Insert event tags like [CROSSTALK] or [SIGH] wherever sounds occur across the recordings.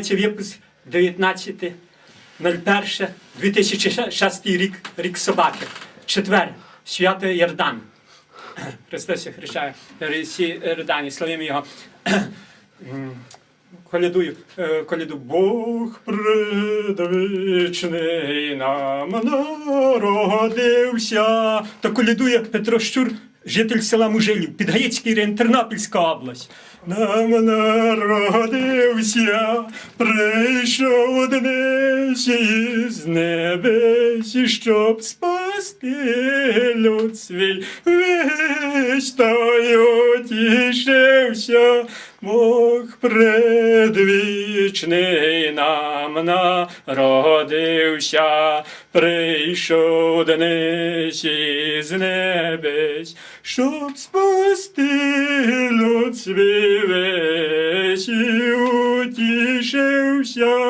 Це випуск 19.01.2006 рік, рік собаки. Четвер, свято Ярдан. [COUGHS] Христос Хрещає, всі Ярдані, славимо його. [COUGHS] Колядую, е, коляду Бог предвічний нам народився. То колядує Петро Щур, житель села Мужилів, Підгаїцький район, Тернопільська область. Нам народився, прийшов днесь із небесі, щоб спасти люд свій. Весь тою тішився, Бог предвічний нам народився, прийшов днесь із небес, щоб спасти люд весь і утішився.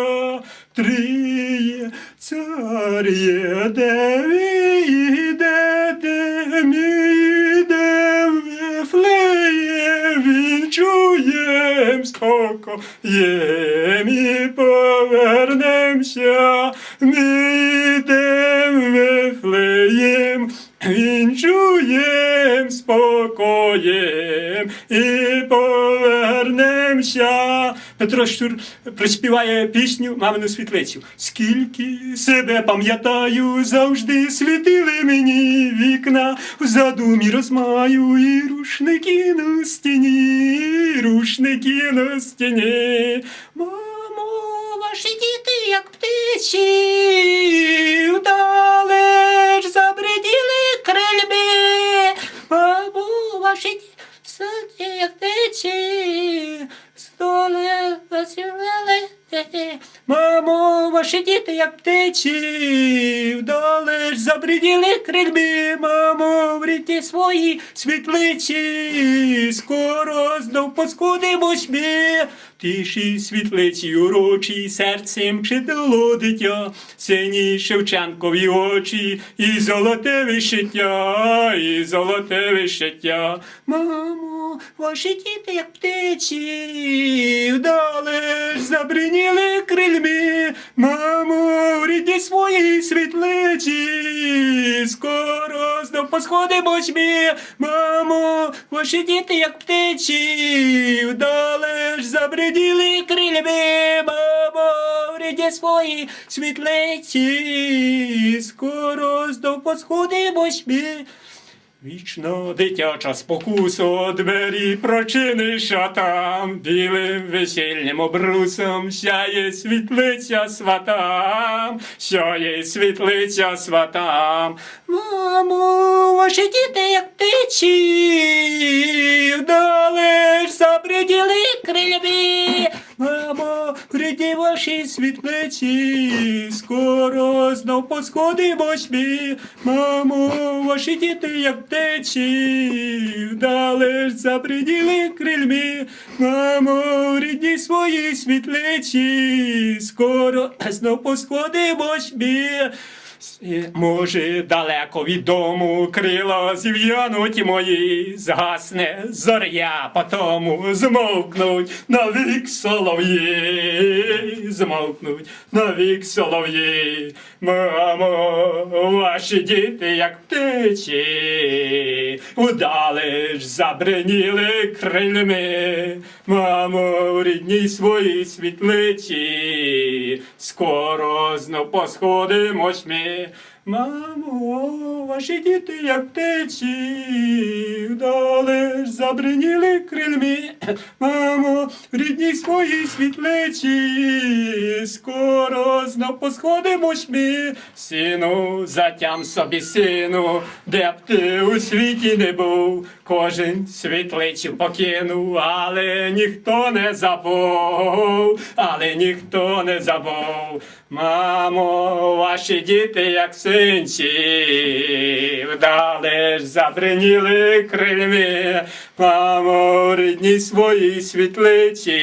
Чуєм спокоєм і повернемся, ми йдем Вифлеєм, він чуєм спокоєм і повернемся. Петро Щур приспіває пісню Мамину світлицю. Скільки себе пам'ятаю, завжди світили мені вікна, в задумі розмаю і рушники на стіні, рушники на стіні. Мамо, ваші діти, як птичі, вдалеч забриділи крильби. Мамо, ваші діти, як птичі, столи засівели. Мамо, ваші діти, як птичі, вдалеч забриділи крильбі, мамо, в свої світлиці, скоро знов поскудимось ми. Тиші світлиці урочі, серцем читало дитя, сині Шевченкові очі, і золоте вишиття, і золоте вишиття. Мамо, ваші діти, як птичі, вдалеч забриніли крильми, мамо, в рідні своїй світлиці, посходимось ми, мамо, ваші діти, як птичі, вдалеж забриділи крильми, мамо, в рідні свої світлиці, скоро знов посходимось ми. Вічно дитяча спокусо двері прочиниш, а там білим весільним обрусом сяє світлиця сватам, сяє світлиця сватам. Мамо, ваші діти, як птичі, вдалеч забриділи крильми. Мамо, гріді ваші світлиці, знов посходимось ми. Мамо, ваші діти, як птичі, за приділи крильми. Мамо, рідні свої світличі, скоро знов посходимось ми. Може, далеко від дому крила зів'януть мої, згасне зоря, потому змовкнуть навік солов'ї, змовкнуть навік солов'ї. Мамо, ваші діти, як птичі, удалеч забриніли крильми. Мамо, в рідній своїй світлиці, скоро знов посходимось ми. yeah Мамо, ваші діти, як птичі, вдалеч забриніли крильми. Мамо, в рідній своїй світлиці, скоро знов посходимось ми. Сину, затям собі сину, де б ти у світі не був, кожен світлицю покинув, але ніхто не забув, але ніхто не забув. Мамо, ваші діти, як синці, вдалеч забриніли крильми. Мамо, рідній своїй світлиці,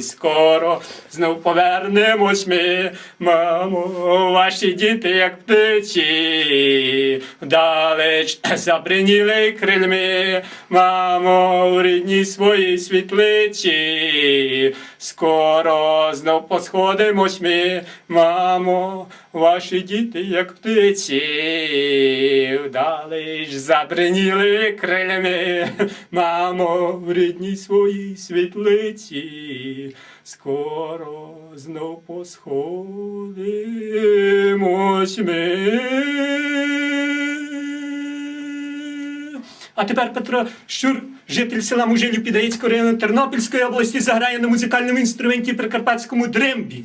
скоро знов повернемось ми, мамо, ваші діти, як птиці, вдалеч забриніли крильми, мамо, рідні свої своїй світлиці, скоро знов посходимось ми, мамо, ваші діти, як птиці, вдалеч забриніли крильми мамо, в рідній своїй світлиці, скоро знов посходимось ми. А тепер Петро Щур, житель села Мужилів Підаїцького району Тернопільської області, заграє на музикальному інструменті при карпатському дрембі.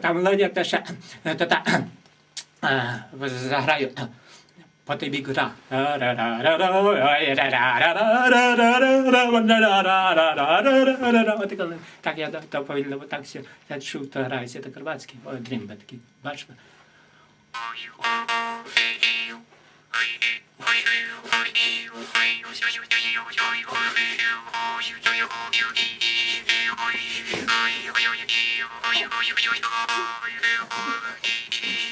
Там ледя теж заграю. По тобі гра. Так я доповільно так все. Я чув, то грається та Карпатський. Ой, дрімба такий, бачите? Thank you.